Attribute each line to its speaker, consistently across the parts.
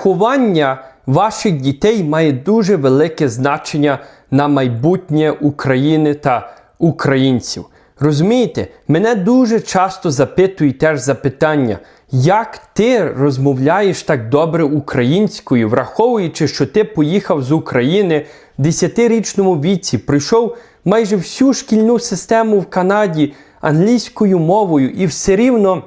Speaker 1: Виховання ваших дітей має дуже велике значення на майбутнє України та українців. Розумієте, мене дуже часто запитують теж запитання, як ти розмовляєш так добре українською, враховуючи, що ти поїхав з України в 10-річному віці, пройшов майже всю шкільну систему в Канаді англійською мовою і все рівно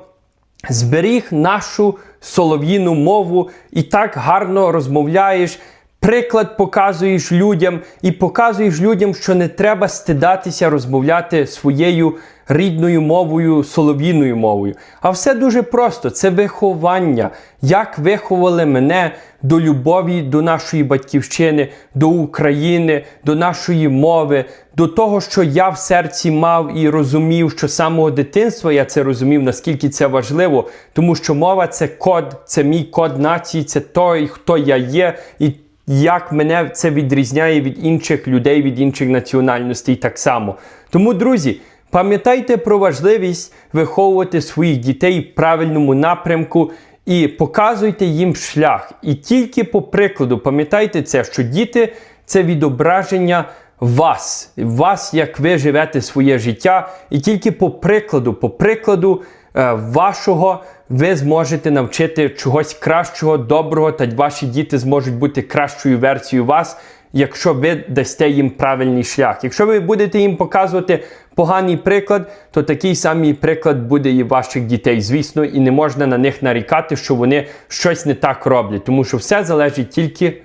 Speaker 1: зберіг нашу солов'їну мову і так гарно розмовляєш. Приклад показуєш людям і показуєш людям, що не треба стидатися розмовляти своєю рідною мовою, солов'їною мовою. А все дуже просто: це виховання. Як виховали мене до любові до нашої батьківщини, до України, до нашої мови, до того, що я в серці мав і розумів, що з самого дитинства я це розумів, наскільки це важливо, тому що мова це код, це мій код нації, це той, хто я є, і як мене це відрізняє від інших людей, від інших національностей так само. Тому, друзі, пам'ятайте про важливість виховувати своїх дітей в правильному напрямку і показуйте їм шлях. І тільки по прикладу пам'ятайте це, що діти це відображення вас, вас, як ви живете своє життя, і тільки по прикладу, по прикладу е, вашого ви зможете навчити чогось кращого, доброго, та ваші діти зможуть бути кращою версією вас, якщо ви дасте їм правильний шлях. Якщо ви будете їм показувати поганий приклад, то такий самий приклад буде і ваших дітей, звісно, і не можна на них нарікати, що вони щось не так роблять, тому що все залежить тільки